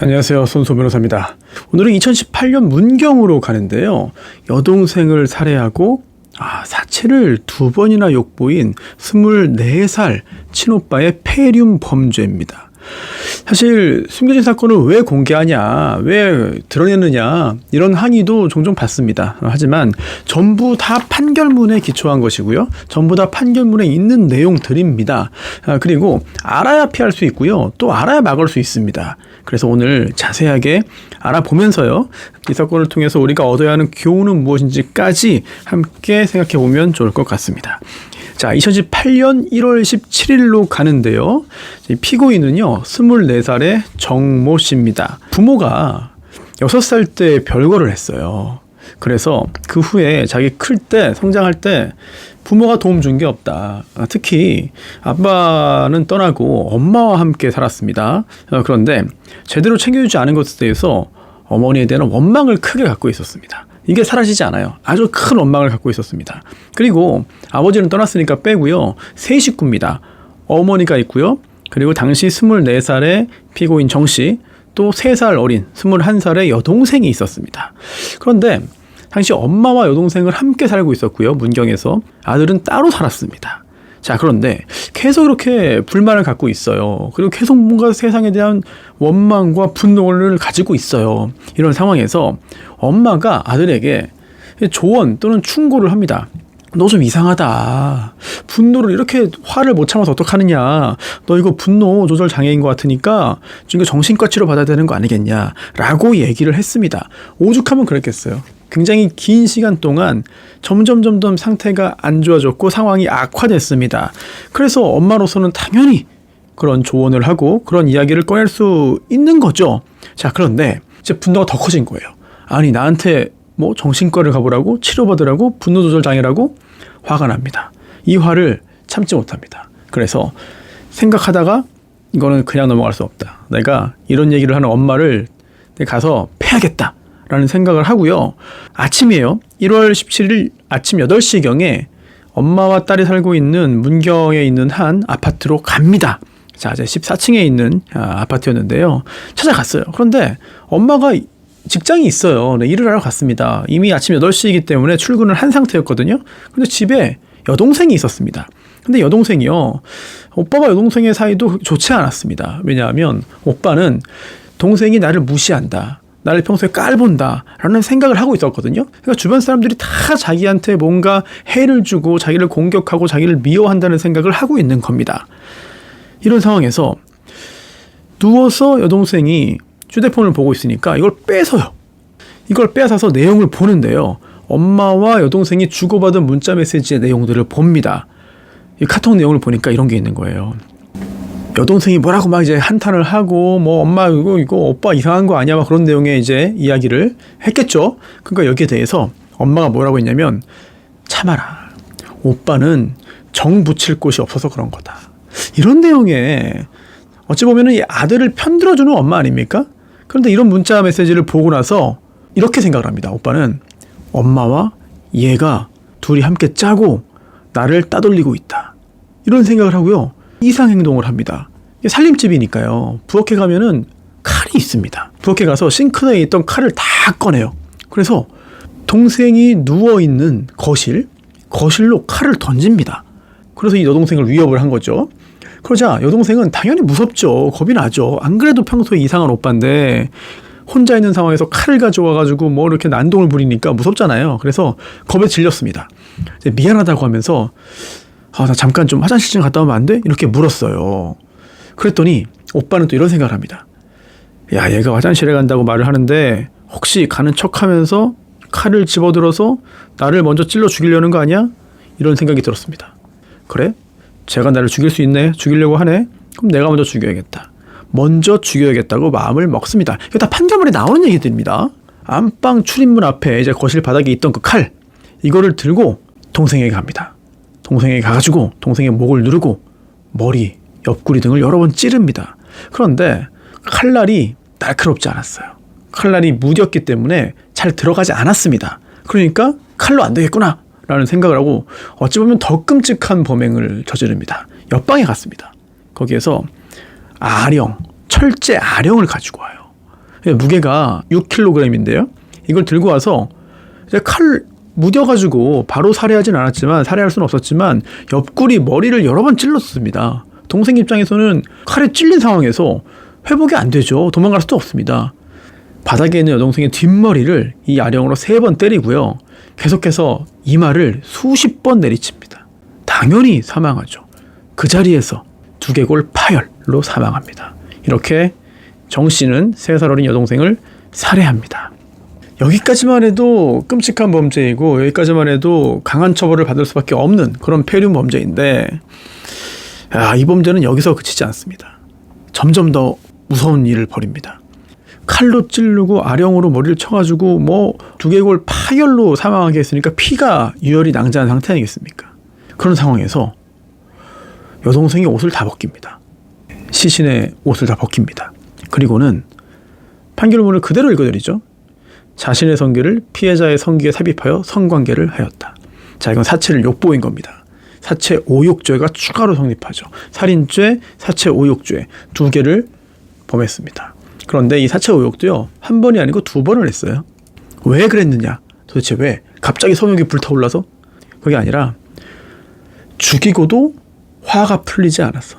안녕하세요. 손소 변호사입니다. 오늘은 2018년 문경으로 가는데요. 여동생을 살해하고 아, 사체를 두 번이나 욕보인 24살 친오빠의 폐륜 범죄입니다. 사실 숨겨진 사건을 왜 공개하냐, 왜 드러내느냐 이런 항의도 종종 받습니다. 하지만 전부 다 판결문에 기초한 것이고요. 전부 다 판결문에 있는 내용들입니다. 아, 그리고 알아야 피할 수 있고요. 또 알아야 막을 수 있습니다. 그래서 오늘 자세하게 알아보면서요. 이 사건을 통해서 우리가 얻어야 하는 교훈은 무엇인지까지 함께 생각해 보면 좋을 것 같습니다. 자, 2018년 1월 17일로 가는데요. 피고인은요, 24살의 정모 씨입니다. 부모가 6살 때 별거를 했어요. 그래서 그 후에 자기 클 때, 성장할 때 부모가 도움 준 게 없다. 아, 특히 아빠는 떠나고 엄마와 함께 살았습니다. 어, 그런데 제대로 챙겨주지 않은 것에 대해서 어머니에 대한 원망을 크게 갖고 있었습니다. 이게 사라지지 않아요. 아주 큰 원망을 갖고 있었습니다. 그리고 아버지는 떠났으니까 빼고요. 세 식구입니다. 어머니가 있고요. 그리고 당시 24살의 피고인 정 씨, 또 3살 어린 21살의 여동생이 있었습니다. 그런데 당시 엄마와 여동생을 함께 살고 있었고요. 문경에서 아들은 따로 살았습니다. 자, 그런데 계속 이렇게 불만을 갖고 있어요. 그리고 계속 뭔가 세상에 대한 원망과 분노를 가지고 있어요. 이런 상황에서 엄마가 아들에게 조언 또는 충고를 합니다. 너 좀 이상하다. 분노를 이렇게 화를 못 참아서 어떡하느냐. 너 이거 분노 조절 장애인 것 같으니까 지금 정신과 치료 받아야 되는 거 아니겠냐. 라고 얘기를 했습니다. 오죽하면 그랬겠어요. 굉장히 긴 시간 동안 점점 점점 상태가 안 좋아졌고 상황이 악화됐습니다. 그래서 엄마로서는 당연히 그런 조언을 하고 그런 이야기를 꺼낼 수 있는 거죠. 자, 그런데 이제 분노가 더 커진 거예요. 아니, 나한테 뭐 정신과를 가보라고 치료받으라고 분노 조절 장애라고 화가 납니다. 이 화를 참지 못합니다. 그래서 생각하다가 이거는 그냥 넘어갈 수 없다. 내가 이런 얘기를 하는 엄마를 가서 패야겠다. 라는 생각을 하고요. 아침이에요. 1월 17일 아침 8시경에 엄마와 딸이 살고 있는 문경에 있는 한 아파트로 갑니다. 자, 이제 14층에 있는 아, 아파트였는데요. 찾아갔어요. 그런데 엄마가 직장이 있어요. 네, 일을 하러 갔습니다. 이미 아침 8시이기 때문에 출근을 한 상태였거든요. 근데 집에 여동생이 있었습니다. 근데 여동생이요. 오빠와 여동생의 사이도 좋지 않았습니다. 왜냐하면 오빠는 동생이 나를 무시한다. 나를 평소에 깔본다라는 생각을 하고 있었거든요. 그러니까 주변 사람들이 다 자기한테 뭔가 해를 주고 자기를 공격하고 자기를 미워한다는 생각을 하고 있는 겁니다. 이런 상황에서 누워서 여동생이 휴대폰을 보고 있으니까 이걸 빼서요. 이걸 빼앗아서 내용을 보는데요. 엄마와 여동생이 주고받은 문자 메시지의 내용들을 봅니다. 이 카톡 내용을 보니까 이런 게 있는 거예요. 여동생이 뭐라고 막 이제 한탄을 하고 뭐 엄마 이거 이거 오빠 이상한 거 아니야 막 그런 내용의 이제 이야기를 했겠죠. 그러니까 여기에 대해서 엄마가 뭐라고 했냐면 참아라. 오빠는 정 붙일 곳이 없어서 그런 거다. 이런 내용에 어찌 보면은 이 아들을 편들어 주는 엄마 아닙니까? 그런데 이런 문자 메시지를 보고 나서 이렇게 생각을 합니다. 오빠는 엄마와 얘가 둘이 함께 짜고 나를 따돌리고 있다. 이런 생각을 하고요. 이상 행동을 합니다. 살림집이니까요. 부엌에 가면은 칼이 있습니다. 부엌에 가서 싱크대에 있던 칼을 다 꺼내요. 그래서 동생이 누워 있는 거실, 거실로 칼을 던집니다. 그래서 이 여동생을 위협을 한 거죠. 그러자 여동생은 당연히 무섭죠. 겁이 나죠. 안 그래도 평소에 이상한 오빠인데 혼자 있는 상황에서 칼을 가져와가지고 뭐 이렇게 난동을 부리니까 무섭잖아요. 그래서 겁에 질렸습니다. 미안하다고 하면서 아, 나 잠깐 좀 화장실 좀 갔다 오면 안 돼? 이렇게 물었어요. 그랬더니 오빠는 또 이런 생각을 합니다. 야, 얘가 화장실에 간다고 말을 하는데 혹시 가는 척 하면서 칼을 집어들어서 나를 먼저 찔러 죽이려는 거 아니야? 이런 생각이 들었습니다. 그래? 제가 나를 죽일 수 있네? 죽이려고 하네? 그럼 내가 먼저 죽여야겠다. 먼저 죽여야겠다고 마음을 먹습니다. 이거 다 판결문에 나오는 얘기들입니다. 안방 출입문 앞에 이제 거실 바닥에 있던 그 칼, 이거를 들고 동생에게 갑니다. 동생에게 가가지고 동생의 목을 누르고 머리, 옆구리 등을 여러 번 찌릅니다. 그런데 칼날이 날카롭지 않았어요. 칼날이 무뎠기 때문에 잘 들어가지 않았습니다. 그러니까 칼로 안 되겠구나 라는 생각을 하고 어찌 보면 더 끔찍한 범행을 저지릅니다. 옆방에 갔습니다. 거기에서 아령, 철제 아령을 가지고 와요. 무게가 6kg인데요. 이걸 들고 와서 칼 무뎌가지고 바로 살해하진 않았지만 살해할 수는 없었지만 옆구리 머리를 여러 번 찔렀습니다. 동생 입장에서는 칼에 찔린 상황에서 회복이 안 되죠. 도망갈 수도 없습니다. 바닥에 있는 여동생의 뒷머리를 이 아령으로 세 번 때리고요. 계속해서 이마를 수십 번 내리칩니다. 당연히 사망하죠. 그 자리에서 두개골 파열로 사망합니다. 이렇게 정 씨는 세 살 어린 여동생을 살해합니다. 여기까지만 해도 끔찍한 범죄이고 여기까지만 해도 강한 처벌을 받을 수밖에 없는 그런 폐륜 범죄인데 아, 이 범죄는 여기서 그치지 않습니다. 점점 더 무서운 일을 벌입니다. 칼로 찌르고 아령으로 머리를 쳐가지고 뭐 두개골 파열로 사망하게 했으니까 피가 유혈이 낭자한 상태 아니겠습니까? 그런 상황에서 여동생이 옷을 다 벗깁니다. 시신의 옷을 다 벗깁니다. 그리고는 판결문을 그대로 읽어드리죠. 자신의 성기를 피해자의 성기에 삽입하여 성관계를 하였다. 자, 이건 사체를 욕보인 겁니다. 사체 오욕죄가 추가로 성립하죠. 살인죄, 사체 오욕죄 두 개를 범했습니다. 그런데 이 사체 오욕도요 한 번이 아니고 두 번을 했어요. 왜 그랬느냐? 도대체 왜? 갑자기 성욕이 불타올라서? 그게 아니라 죽이고도 화가 풀리지 않았어.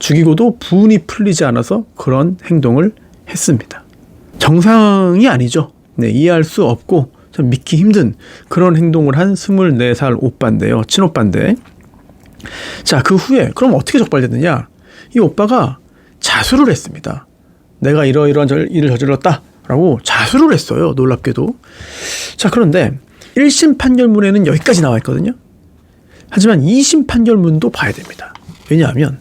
죽이고도 분이 풀리지 않아서 그런 행동을 했습니다. 정상이 아니죠. 네, 이해할 수 없고 참 믿기 힘든 그런 행동을 한 24살 오빠인데요. 친오빠인데. 자, 그 후에 그럼 어떻게 적발됐느냐? 이 오빠가 자수를 했습니다. 내가 이러이러한 절- 일을 저질렀다 라고 자수를 했어요. 놀랍게도. 자, 그런데 1심 판결문에는 여기까지 나와 있거든요. 하지만 2심 판결문도 봐야 됩니다. 왜냐하면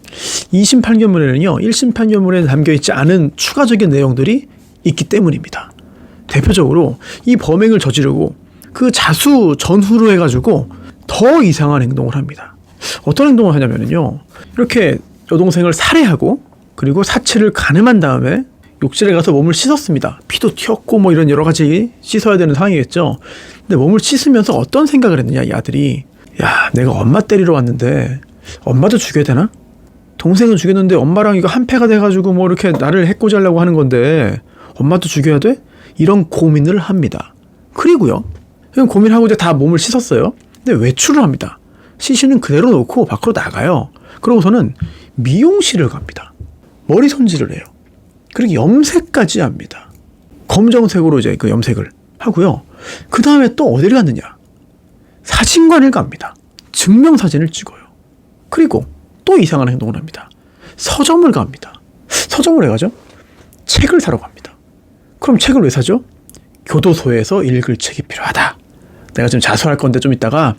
2심 판결문에는요, 1심 판결문에 담겨 있지 않은 추가적인 내용들이 있기 때문입니다. 대표적으로 이 범행을 저지르고 그 자수 전후로 해가지고 더 이상한 행동을 합니다. 어떤 행동을 하냐면요, 이렇게 여동생을 살해하고 그리고 사체를 가늠한 다음에 욕실에 가서 몸을 씻었습니다. 피도 튀었고 뭐 이런 여러 가지 씻어야 되는 상황이겠죠. 근데 몸을 씻으면서 어떤 생각을 했느냐 이 아들이 야 내가 엄마 때리러 왔는데 엄마도 죽여야 되나? 동생은 죽였는데 엄마랑 이거 한패가 돼가지고 뭐 이렇게 나를 해코지 하려고 하는 건데 엄마도 죽여야 돼? 이런 고민을 합니다. 그리고요. 고민하고 이제 다 몸을 씻었어요. 근데 외출을 합니다. 시신은 그대로 놓고 밖으로 나가요. 그러고서는 미용실을 갑니다. 머리 손질을 해요. 그리고 염색까지 합니다. 검정색으로 이제 그 염색을 하고요. 그 다음에 또 어디를 갔느냐? 사진관을 갑니다. 증명사진을 찍어요. 그리고 또 이상한 행동을 합니다. 서점을 갑니다. 서점을 왜 가죠? 책을 사러 갑니다. 그럼 책을 왜 사죠? 교도소에서 읽을 책이 필요하다. 내가 지금 자수할 건데 좀 이따가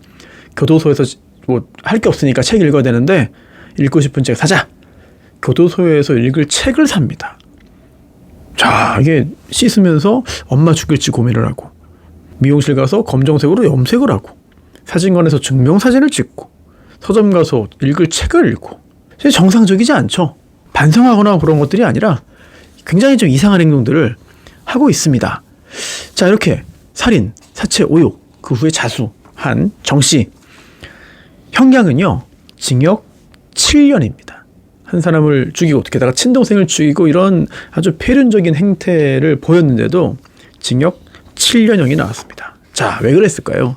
교도소에서 뭐 할 게 없으니까 책 읽어야 되는데 읽고 싶은 책 사자. 교도소에서 읽을 책을 삽니다. 자, 이게 씻으면서 엄마 죽일지 고민을 하고 미용실 가서 검정색으로 염색을 하고 사진관에서 증명사진을 찍고 서점 가서 읽을 책을 읽고 정상적이지 않죠. 반성하거나 그런 것들이 아니라 굉장히 좀 이상한 행동들을 하고 있습니다. 자, 이렇게 살인, 사체, 오욕, 그 후에 자수한 정 씨. 형량은요, 징역 7년입니다. 한 사람을 죽이고 게다가 친동생을 죽이고 이런 아주 폐륜적인 행태를 보였는데도 징역 7년형이 나왔습니다. 자, 왜 그랬을까요?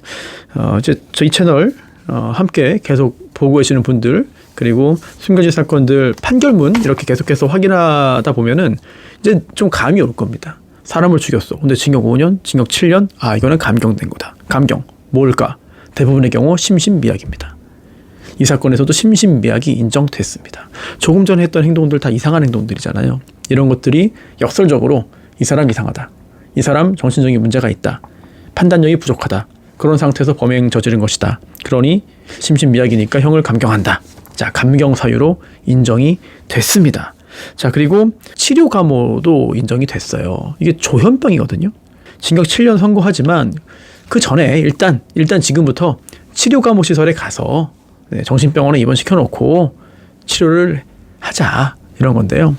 어, 이제 저희 채널 어, 함께 계속 보고 계시는 분들 그리고 숨겨진 사건들 판결문 이렇게 계속해서 확인하다 보면은 이제 좀 감이 올 겁니다. 사람을 죽였어. 근데 징역 5년, 징역 7년. 아, 이거는 감경된 거다. 감경. 뭘까? 대부분의 경우 심신미약입니다. 이 사건에서도 심신미약이 인정됐습니다. 조금 전에 했던 행동들 다 이상한 행동들이잖아요. 이런 것들이 역설적으로 이 사람 이상하다. 이 사람 정신적인 문제가 있다. 판단력이 부족하다. 그런 상태에서 범행 저지른 것이다. 그러니 심신미약이니까 형을 감경한다. 자, 감경 사유로 인정이 됐습니다. 자, 그리고 치료 감호도 인정이 됐어요. 이게 조현병이거든요. 징역 7년 선고하지만 그 전에 일단 일단 지금부터 치료 감호 시설에 가서 네, 정신병원에 입원시켜 놓고 치료를 하자 이런 건데요.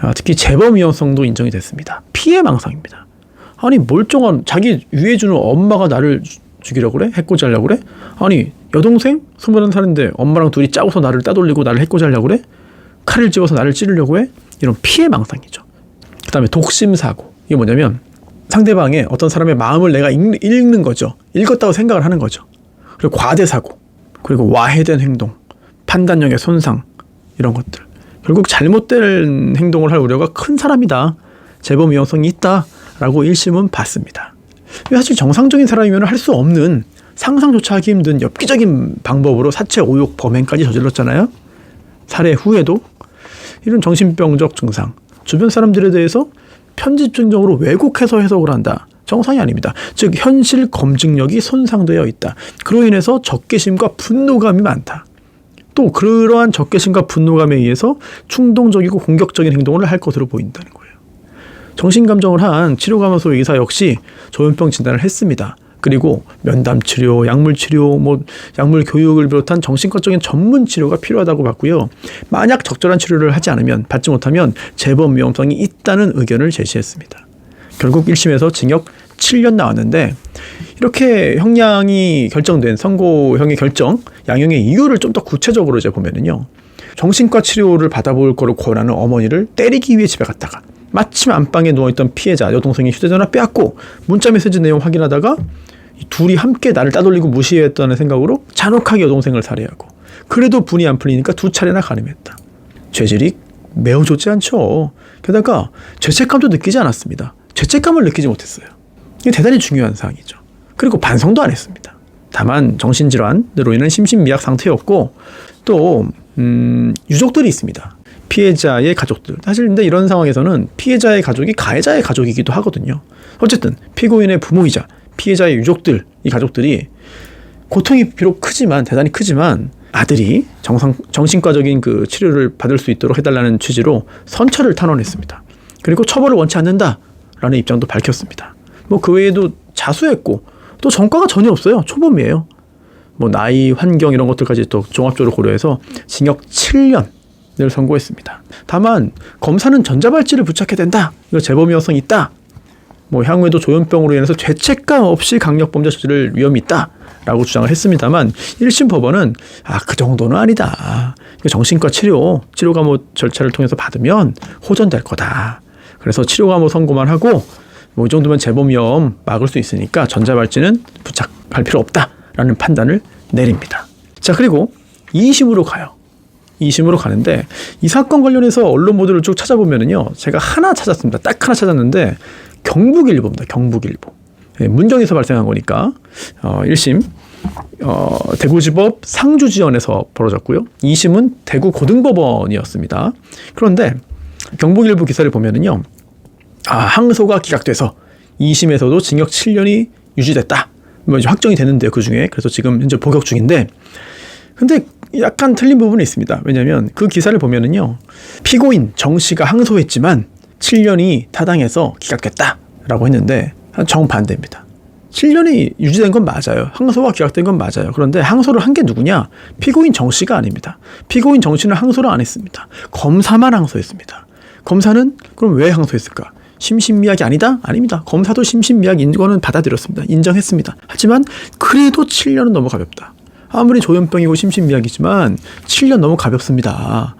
아, 특히 재범 위험성도 인정이 됐습니다. 피해 망상입니다. 아니 멀쩡한 자기 위해주는 엄마가 나를 주- 죽이려고 그래? 해코지 하려고 그래? 아니 여동생? 스물한 살인데 엄마랑 둘이 짜고서 나를 따돌리고 나를 해코지 하려고 그래? 칼을 집어서 나를 찌르려고 해? 이런 피해 망상이죠. 그 다음에 독심 사고. 이게 뭐냐면 상대방의 어떤 사람의 마음을 내가 읽, 읽는 거죠. 읽었다고 생각을 하는 거죠. 그리고 과대 사고, 그리고 와해된 행동, 판단력의 손상 이런 것들. 결국 잘못된 행동을 할 우려가 큰 사람이다. 재범 위험성이 있다 라고 1심은 봤습니다. 사실 정상적인 사람이면 할 수 없는 상상조차 하기 힘든 엽기적인 방법으로 사체 오욕 범행까지 저질렀잖아요. 살해 후에도 이런 정신병적 증상, 주변 사람들에 대해서 편집적으로 왜곡해서 해석을 한다. 정상이 아닙니다. 즉 현실 검증력이 손상되어 있다. 그로 인해서 적개심과 분노감이 많다. 또 그러한 적개심과 분노감에 의해서 충동적이고 공격적인 행동을 할 것으로 보인다는 거예요. 정신감정을 한 치료감호소 의사 역시 조현병 진단을 했습니다. 그리고 면담 치료, 약물 치료, 뭐 약물 교육을 비롯한 정신과적인 전문 치료가 필요하다고 봤고요. 만약 적절한 치료를 하지 않으면 받지 못하면 재범 위험성이 있다는 의견을 제시했습니다. 결국 1심에서 징역 7년 나왔는데 이렇게 형량이 결정된 선고형의 결정, 양형의 이유를 좀 더 구체적으로 이제 보면은요. 정신과 치료를 받아볼 거를 권하는 어머니를 때리기 위해 집에 갔다가 마침 안방에 누워있던 피해자 여동생이 휴대전화 빼앗고 문자 메시지 내용 확인하다가 이 둘이 함께 나를 따돌리고 무시했다는 생각으로 잔혹하게 여동생을 살해하고 그래도 분이 안 풀리니까 두 차례나 가늠했다. 죄질이 매우 좋지 않죠. 게다가 죄책감도 느끼지 않았습니다. 죄책감을 느끼지 못했어요. 이게 대단히 중요한 사항이죠. 그리고 반성도 안 했습니다. 다만 정신질환으로 인한 심신미약 상태였고 또 음, 유족들이 있습니다. 피해자의 가족들. 사실 근데 이런 상황에서는 피해자의 가족이 가해자의 가족이기도 하거든요. 어쨌든 피고인의 부모이자 피해자의 유족들, 이 가족들이 고통이 비록 크지만 대단히 크지만 아들이 정상 정신과적인 그 치료를 받을 수 있도록 해달라는 취지로 선처를 탄원했습니다. 그리고 처벌을 원치 않는다라는 입장도 밝혔습니다. 뭐 그 외에도 자수했고 또 전과가 전혀 없어요. 초범이에요. 뭐 나이, 환경 이런 것들까지 또 종합적으로 고려해서 징역 7년 을 선고했습니다. 다만 검사는 전자발찌를 부착해야 된다. 이거 재범 위험성이 있다. 뭐 향후에도 조현병으로 인해서 죄책감 없이 강력범죄 저지를 위험이 있다 라고 주장을 했습니다만 1심 법원은 아 그 정도는 아니다. 정신과 치료 치료 감호 절차를 통해서 받으면 호전될 거다. 그래서 치료 감호 선고만 하고 뭐 이 정도면 재범 위험 막을 수 있으니까 전자발찌는 부착할 필요 없다라는 판단을 내립니다. 자 그리고 2심으로 가요. 2심으로 가는데 이 사건 관련해서 언론 보도를 쭉 찾아보면은요 제가 하나 찾았습니다. 딱 하나 찾았는데 경북일보입니다. 경북일보. 예, 문정에서 발생한 거니까 어, 1심 어, 대구지법 상주지원에서 벌어졌고요. 2심은 대구고등법원이었습니다. 그런데 경북일보 기사를 보면은요. 아, 항소가 기각돼서 2심에서도 징역 7년이 유지됐다. 뭐 이제 확정이 되는데요, 그 중에. 그래서 지금 현재 복역 중인데. 근데 약간 틀린 부분이 있습니다. 왜냐하면 그 기사를 보면은요. 피고인 정 씨가 항소했지만 7년이 타당해서 기각됐다라고 했는데 정 반대입니다. 7년이 유지된 건 맞아요. 항소가 기각된 건 맞아요. 그런데 항소를 한 게 누구냐? 피고인 정 씨가 아닙니다. 피고인 정 씨는 항소를 안 했습니다. 검사만 항소했습니다. 검사는 그럼 왜 항소했을까? 심신미약이 아니다? 아닙니다. 검사도 심신미약 인거는 받아들였습니다. 인정했습니다. 하지만 그래도 7년은 너무 가볍다. 아무리 조현병이고 심신미약이지만 7년 너무 가볍습니다.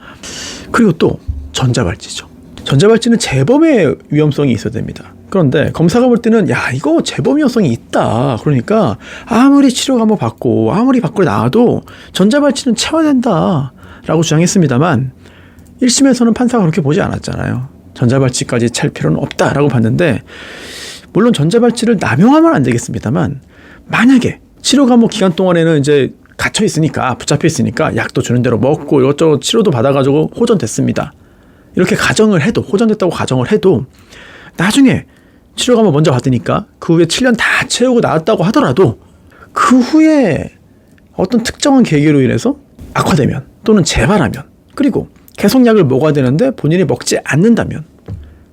그리고 또 전자발찌죠. 전자발찌는 재범의 위험성이 있어야 됩니다. 그런데 검사가 볼 때는 야 이거 재범 위험성이 있다. 그러니까 아무리 치료가 한번 받고 아무리 밖으로 나와도 전자발찌는 채워야 된다라고 주장했습니다만 1심에서는 판사가 그렇게 보지 않았잖아요. 전자발찌까지 찰 필요는 없다라고 봤는데 물론 전자발찌를 남용하면 안 되겠습니다만 만약에 치료 감옥 기간 동안에는 이제 갇혀 있으니까 붙잡혀 있으니까 약도 주는 대로 먹고 이것저것 치료도 받아가지고 호전됐습니다. 이렇게 가정을 해도 호전됐다고 가정을 해도 나중에 치료 감옥 먼저 받으니까 그 후에 7년 다 채우고 나왔다고 하더라도 그 후에 어떤 특정한 계기로 인해서 악화되면 또는 재발하면 그리고 계속 약을 먹어야 되는데 본인이 먹지 않는다면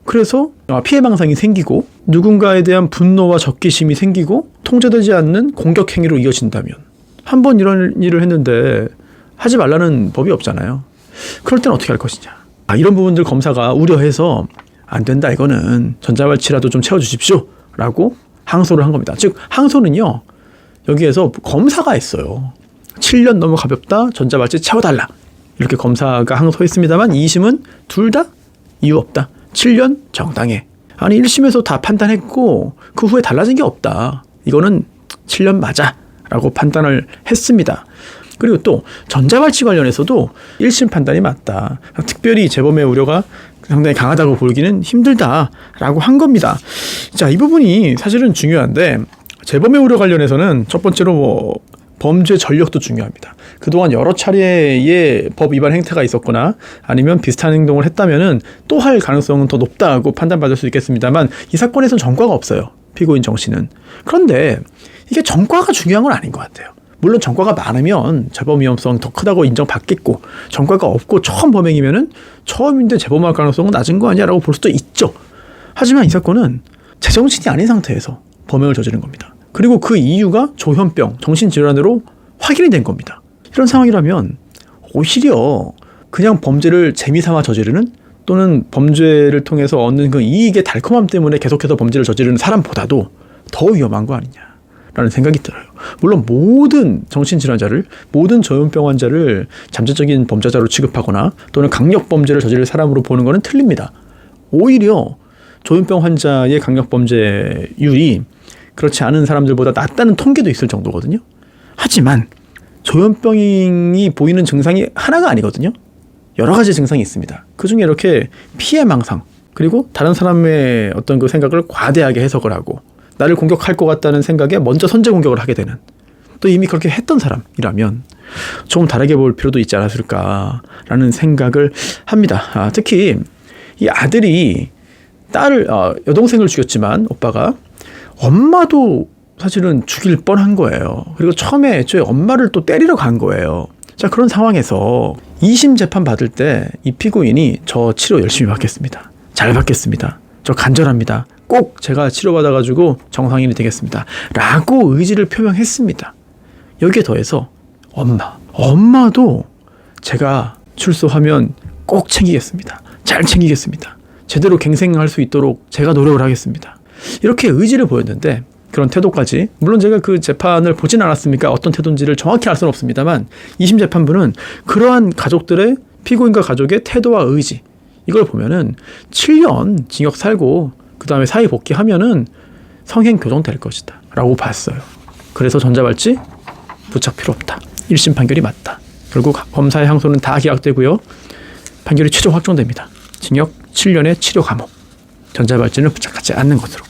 그래서 피해 망상이 생기고 누군가에 대한 분노와 적개심이 생기고 통제되지 않는 공격 행위로 이어진다면 한 번 이런 일을 했는데 하지 말라는 법이 없잖아요. 그럴 때는 어떻게 할 것이냐. 아, 이런 부분들 검사가 우려해서 안 된다 이거는 전자발찌라도 좀 채워주십시오 라고 항소를 한 겁니다. 즉 항소는요 여기에서 검사가 했어요. 7년 너무 가볍다 전자발찌 채워달라 이렇게 검사가 항소했습니다만 2심은 둘 다 이유 없다. 7년 정당해. 아니 1심에서 다 판단했고 그 후에 달라진 게 없다. 이거는 7년 맞아 라고 판단을 했습니다. 그리고 또 전자발찌 관련해서도 1심 판단이 맞다. 특별히 재범의 우려가 상당히 강하다고 보기는 힘들다라고 한 겁니다. 자, 이 부분이 사실은 중요한데 재범의 우려 관련해서는 첫 번째로 뭐 범죄 전력도 중요합니다. 그동안 여러 차례의 법 위반 행태가 있었거나 아니면 비슷한 행동을 했다면은 또 할 가능성은 더 높다고 판단받을 수 있겠습니다만 이 사건에서는 전과가 없어요. 피고인 정 씨는. 그런데 이게 전과가 중요한 건 아닌 것 같아요. 물론 전과가 많으면 재범 위험성 더 크다고 인정받겠고 전과가 없고 처음 범행이면은 처음인데 재범할 가능성은 낮은 거 아니야라고 볼 수도 있죠. 하지만 이 사건은 제정신이 아닌 상태에서 범행을 저지른 겁니다. 그리고 그 이유가 조현병, 정신질환으로 확인이 된 겁니다. 이런 상황이라면 오히려 그냥 범죄를 재미삼아 저지르는 또는 범죄를 통해서 얻는 그 이익의 달콤함 때문에 계속해서 범죄를 저지르는 사람보다도 더 위험한 거 아니냐 라는 생각이 들어요. 물론 모든 정신질환자를 모든 저염병 환자를 잠재적인 범죄자로 취급하거나 또는 강력 범죄를 저지를 사람으로 보는 것은 틀립니다. 오히려 조현병 환자의 강력 범죄율이 그렇지 않은 사람들보다 낮다는 통계도 있을 정도거든요. 하지만 조현병이 보이는 증상이 하나가 아니거든요. 여러 가지 증상이 있습니다. 그 중에 이렇게 피해 망상, 그리고 다른 사람의 어떤 그 생각을 과대하게 해석을 하고, 나를 공격할 것 같다는 생각에 먼저 선제 공격을 하게 되는, 또 이미 그렇게 했던 사람이라면 조금 다르게 볼 필요도 있지 않았을까라는 생각을 합니다. 아, 특히 이 아들이 딸을, 어, 여동생을 죽였지만 오빠가 엄마도 사실은 죽일 뻔한 거예요. 그리고 처음에 애초에 엄마를 또 때리러 간 거예요. 자, 그런 상황에서 2심 재판 받을 때 이 피고인이 저 치료 열심히 받겠습니다. 잘 받겠습니다. 저 간절합니다. 꼭 제가 치료받아가지고 정상인이 되겠습니다. 라고 의지를 표명했습니다. 여기에 더해서 엄마. 엄마도 제가 출소하면 꼭 챙기겠습니다. 잘 챙기겠습니다. 제대로 갱생할 수 있도록 제가 노력을 하겠습니다. 이렇게 의지를 보였는데 그런 태도까지 물론 제가 그 재판을 보진 않았으니까 어떤 태도인지를 정확히 알 수는 없습니다만 2심 재판부는 그러한 가족들의 피고인과 가족의 태도와 의지 이걸 보면은 7년 징역 살고 그 다음에 사회 복귀하면은 성행 교정될 것이다 라고 봤어요. 그래서 전자발찌 부착 필요 없다. 1심 판결이 맞다. 결국 검사의 항소는 다 기각되고요. 판결이 최종 확정됩니다. 징역 7년의 치료 감옥. 전자발찌는 부착하지 않는 것으로.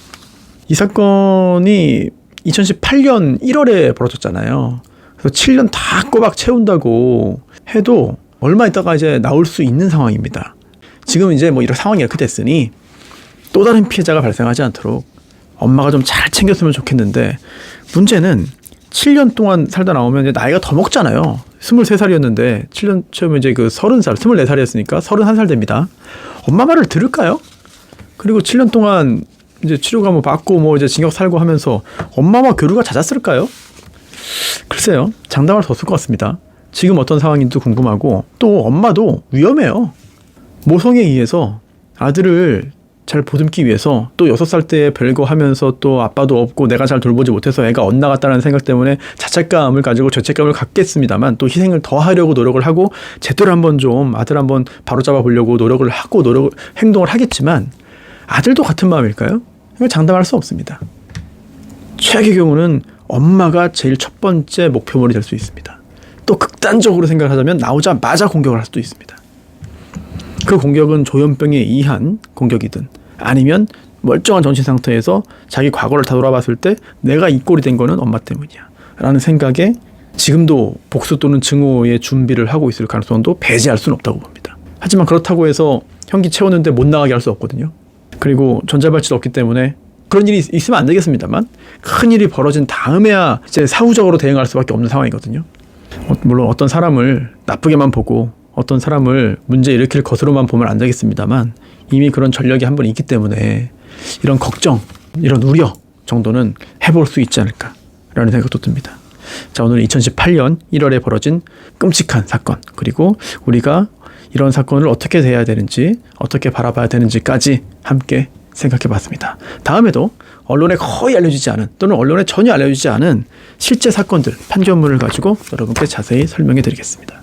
이 사건이 2018년 1월에 벌어졌잖아요. 그래서 7년 다 꼬박 채운다고 해도 얼마 있다가 이제 나올 수 있는 상황입니다. 지금 이제 뭐 이런 상황이 이렇게 됐으니 또 다른 피해자가 발생하지 않도록 엄마가 좀 잘 챙겼으면 좋겠는데 문제는 7년 동안 살다 나오면 이제 나이가 더 먹잖아요. 23살이었는데 7년 채우면 이제 그 30살, 24살이었으니까 31살 됩니다. 엄마 말을 들을까요? 그리고 7년 동안 이제 치료가 뭐 받고 뭐 이제 징역 살고 하면서 엄마와 교류가 잦았을까요? 글쎄요. 장담할 수 없을 것 같습니다. 지금 어떤 상황인지도 궁금하고 또 엄마도 위험해요. 모성에 의해서 아들을 잘 보듬기 위해서 또 여섯 살 때 별거 하면서 또 아빠도 없고 내가 잘 돌보지 못해서 애가 엇나갔다는 생각 때문에 자책감을 가지고 죄책감을 갖겠습니다만 또 희생을 더 하려고 노력을 하고 제대로 한번 좀 아들 한번 바로잡아 보려고 노력을 하고 노력 행동을 하겠지만 아들도 같은 마음일까요? 이걸 장담할 수 없습니다. 최악의 경우는 엄마가 제일 첫 번째 목표물이 될 수 있습니다. 또 극단적으로 생각하자면 나오자마자 공격을 할 수도 있습니다. 그 공격은 조현병에 의한 공격이든 아니면 멀쩡한 정신 상태에서 자기 과거를 다 돌아봤을 때 내가 이 꼴이 된 거는 엄마 때문이야. 라는 생각에 지금도 복수 또는 증오의 준비를 하고 있을 가능성도 배제할 수는 없다고 봅니다. 하지만 그렇다고 해서 형기 채웠는데 못 나가게 할 수 없거든요. 그리고 전자발찌도 없기 때문에 그런 일이 있- 있으면 안 되겠습니다만 큰 일이 벌어진 다음에야 이제 사후적으로 대응할 수밖에 없는 상황이거든요. 어, 물론 어떤 사람을 나쁘게만 보고 어떤 사람을 문제 일으킬 것으로만 보면 안 되겠습니다만 이미 그런 전력이 한 번 있기 때문에 이런 걱정, 이런 우려 정도는 해볼 수 있지 않을까라는 생각도 듭니다. 자, 오늘 2018년 1월에 벌어진 끔찍한 사건, 그리고 우리가 이런 사건을 어떻게 대해야 되는지, 어떻게 바라봐야 되는지까지 함께 생각해 봤습니다. 다음에도 언론에 거의 알려지지 않은 또는 언론에 전혀 알려지지 않은 실제 사건들, 판결문을 가지고 여러분께 자세히 설명해 드리겠습니다.